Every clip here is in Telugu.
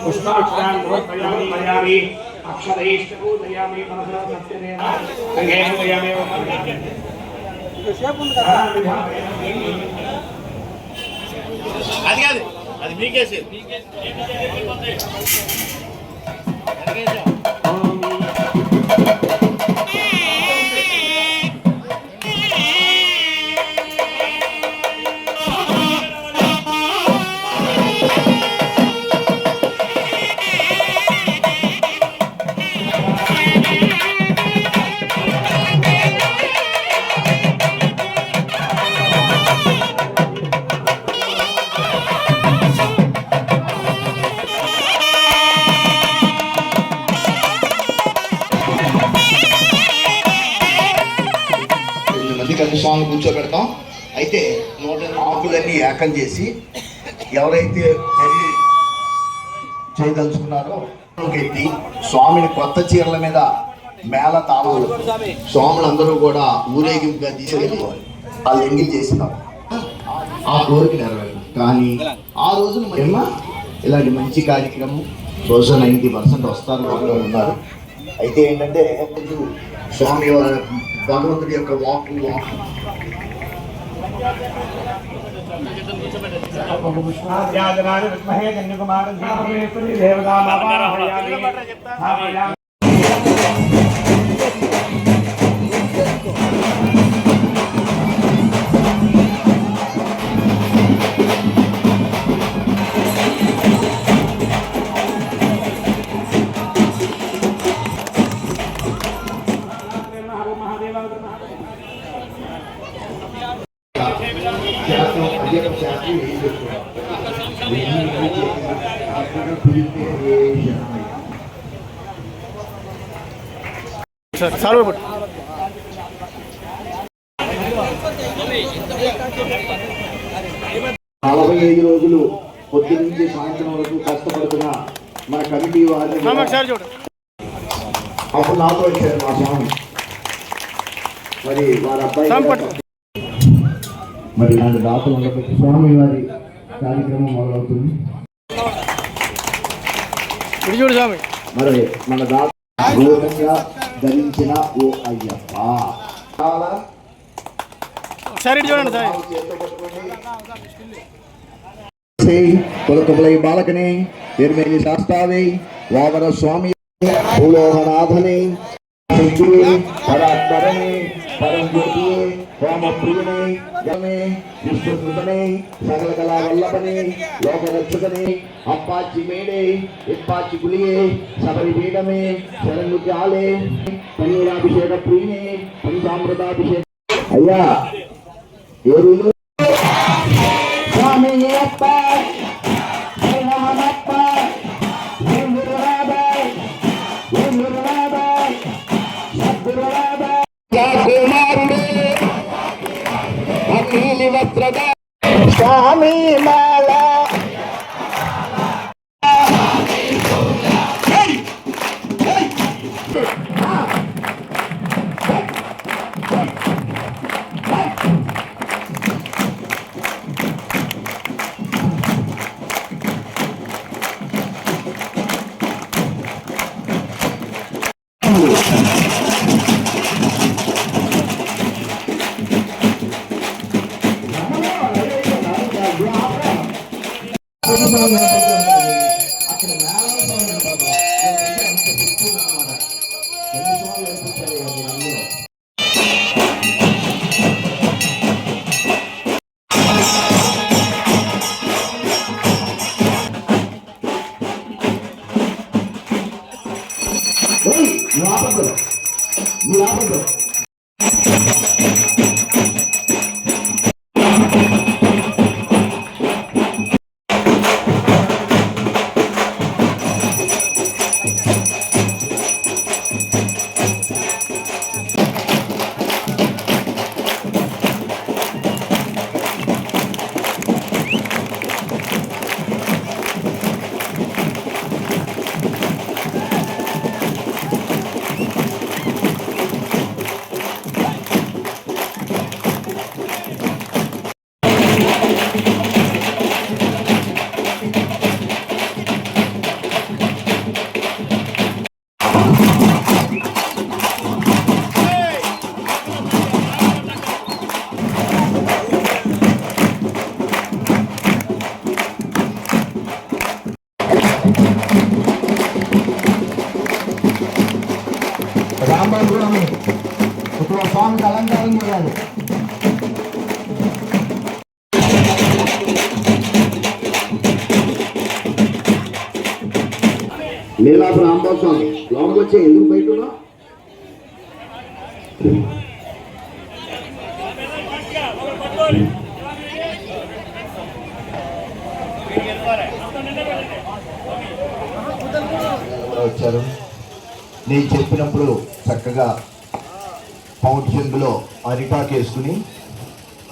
पुष्पाक्षरान् समर्पयामि मयामि अक्षरैश्च पूजयामि मनसा सत्यनेन गङ्गेन पूजयामि అది కాదు అది మీకేసేది ఎనిమిది ఆకులన్నీ చేసి ఎవరైతే పెళ్ళి చేయదలుచుకున్నారో ఎత్తి స్వామిని కొత్త చీరల మీద మేళ తాళాలు స్వాములందరూ కూడా ఊరేగింపుగా తీసుకెళ్ళి వాళ్ళు ఎంగిల్ చేసినారు ఆ కోరిక నెరవేరు కానీ ఆ రోజున ఏమా ఇలాంటి మంచి కార్యక్రమం రోజు నైంటీ పర్సెంట్ వస్తారు వాళ్ళు ఉన్నారు అయితే ఏంటంటే స్వామి భగవంతుడి యొక్క వాక్ వాక్ నాద్యాజనాని విద్మహే కన్యకుమారం దేవతామాపయామి సాల్వ్ పట్టు నలభై ఐదు రోజులు పొద్దు నుంచి సాయంత్రం వరకు కష్టపడుతున్న మన కమిటీ వారి సార్ అప్పుడు నాతో వచ్చారు మా స్వామి. మరి వారి అబ్బాయి. మరి ఇలాంటి దాతలు స్వామి వారి కార్యక్రమం మొదలవుతుంది. చూడు స్వామి. మరి మన ఘోరంగా ధరించిన ఓ అయ్యప్ప. ఒకసారి చూడండి సార్ కొలకబలై బాలకనే నిర్మేలి శాస్తావే వామన స్వామి భూలోహనాథనే పరాత్పరనే పరం జ్యోతి హోమ ప్రియనే యమే విశ్వకృతనే సకల కళా వల్లభనే లోకరక్షకనే అప్పాచి మేడే ఇప్పాచి గులియే శబరి పీఠమే శరణుకి పన్నీరాభిషేక పంచామృతాభిషేక అయ్యా ఏరులు అఖిలి స్వామి మాలా చేయాలి లీలాపు రాంబాబు స్వామి. లోపలికి వచ్చే ఎందుకు బయట వచ్చారు. నేను చెప్పినప్పుడు చక్కగా పౌంట్ చెంగులో అరిటాకు వేసుకుని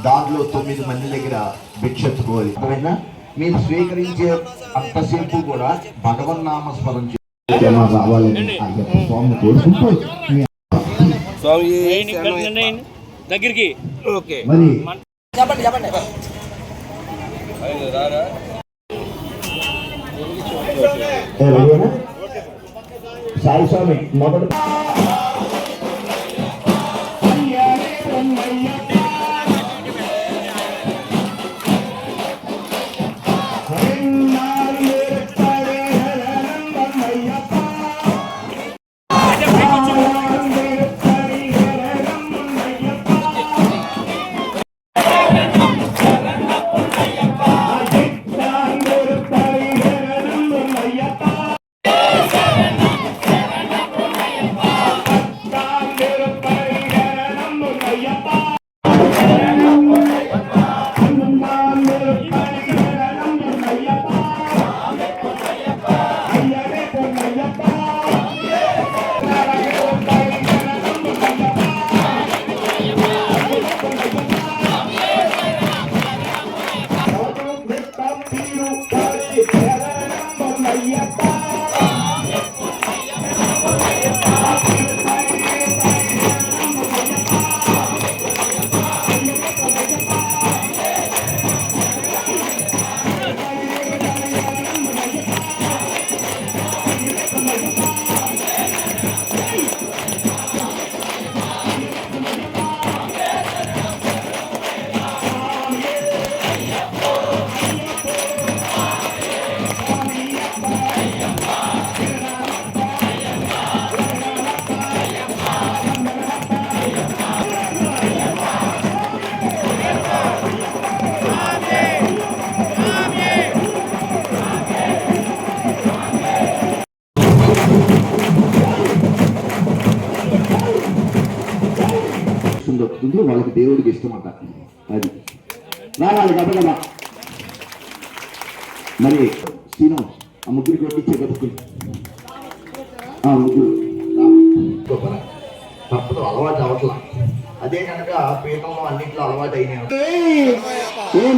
దాంట్లో తొమ్మిది మంది దగ్గర భిక్షెత్తుకోవాలి. అర్థమైందా? మీరు స్వీకరించే అంతసేపు కూడా భగవన్ నామ స్మరణ అయ్యప్ప స్వామిని కోరుకుంటూ దగ్గరికి. మరి చెప్పండి చెప్పండి? సాయి స్వామి మొదటి Yeah. వాళ్ళకి దేవుడికి ఇష్టమట. అది. రావాలి గబగబా మరి శ్రీను ఆ ముగ్గురికి వడ్డించే బతుకులు. ఆ ముగ్గురు. తప్పదు అలవాటు అవట్లా. అదే కనుక పీఠంలో అన్నింటిలో అలవాటు అయినాయి.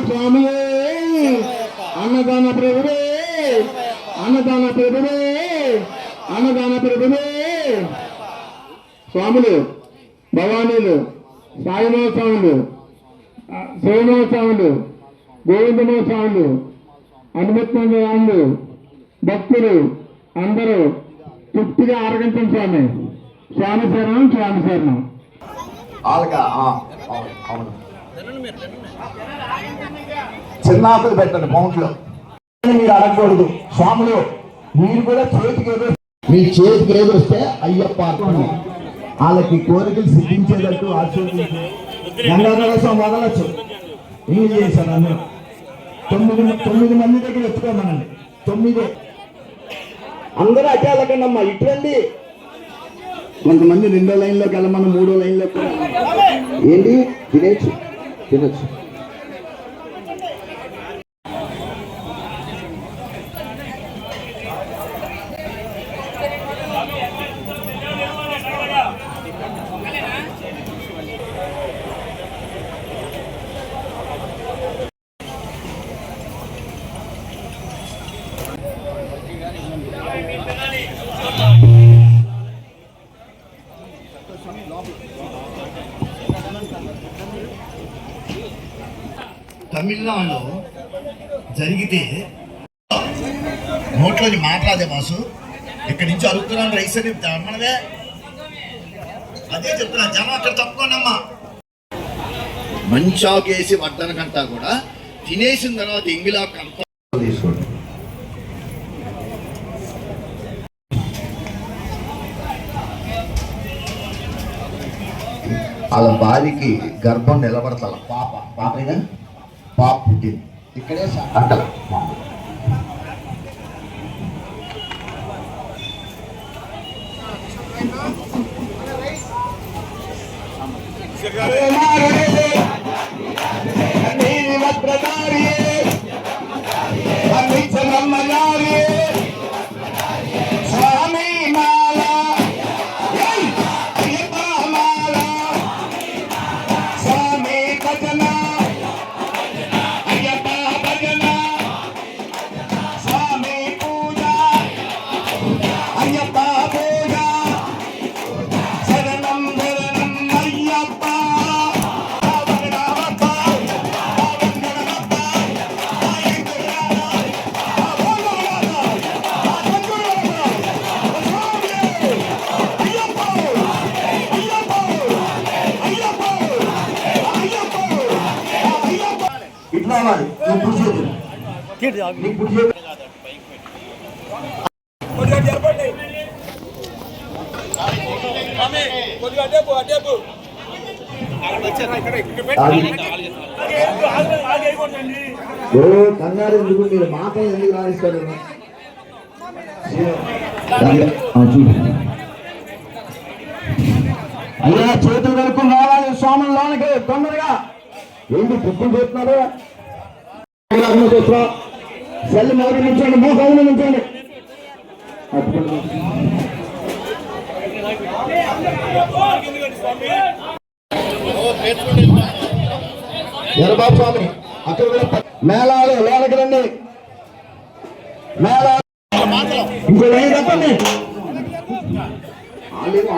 స్వామి? అన్నదాన ప్రభువే అన్నదాన ప్రభువే అన్నదాన ప్రభువే స్వాములు భవానీలు సాయిమోత్సవాలు శివమోత్సవాలు గోవిందమోత్సవాలు అనుమతిరాళ్ళు భక్తులు అందరూ తృప్తిగా ఆరగించండి స్వామి. స్వామి శరణం స్వామి శరణం. అవును, చిన్నాకులు పెట్టండి మౌంట్లో. మీరు అడగకూడదు. స్వాములు మీరు కూడా చేతికి ఎదురు మీ చేతికి ఎదురుస్తే అయ్యప్ప వాళ్ళకి కోరికలు సిద్ధించేటట్టు ఆశీర్వదించి. గంగాధర స్వామి వదలచ్చు. ఏం చేశాను అందరూ తొమ్మిది తొమ్మిది మంది దగ్గర ఎత్తుకోమనండి. తొమ్మిది. అందరూ అటే వెళ్ళకండి అమ్మా ఇటు రండి కొంతమంది రెండో లైన్లోకి వెళ్ళమని మూడో లైన్లోకి ఏంటి? తినేచ్చు. తినచ్చు. తమిళనాడులో జరిగితే నోట్లోని మాట్లాడే బాసు ఇక్కడి నుంచి అడుగుతున్నాను రైస్ అని మనమే అదే చెప్తున్నా జనం అక్కడ తప్పుకోనమ్మా మంచాకేసి వడ్డన కంటా కూడా తినేసిన తర్వాత ఇంగిలా కంట తీసుకోండి. వాళ్ళ భార్యకి గర్భం నిలబడతల పాప. పాపేనా పాప పుట్టింది ఇక్కడే స- ఓ కంగారు ఎందుకు? మీరు మాటలు ఎందుకు రాణిస్తారు? అయ్యా చేతులు కలుపుకుని రావాలి. స్వాముల లోనికి తొందరగా. ఏంటి పుక్కులు చేస్తున్నారు సెల్ మొదటి నుంచండి మోకాళ్ళు నుంచండి. ఎరబాబు స్వామి అక్కడ కూడా మేళాలు లోనకి రండి. మేళాలు ఇంకో చెప్పండి. వాళ్ళేమో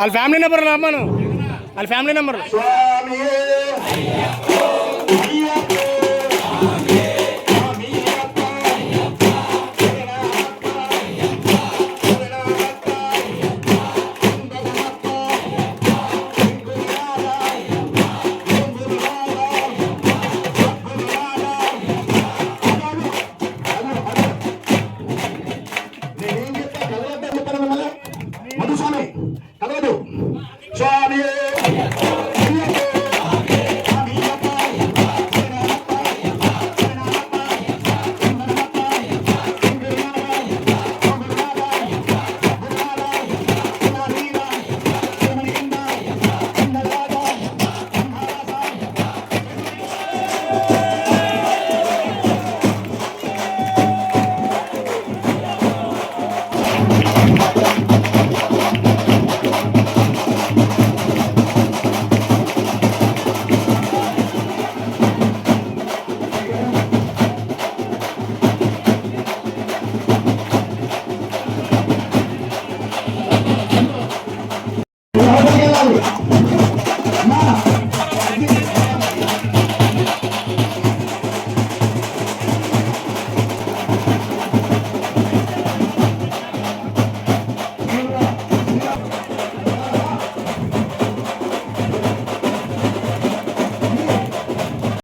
వాళ్ళ ఫ్యామిలీ నెంబర్ రమ్మను వాళ్ళ ఫ్యామిలీ నెంబర్.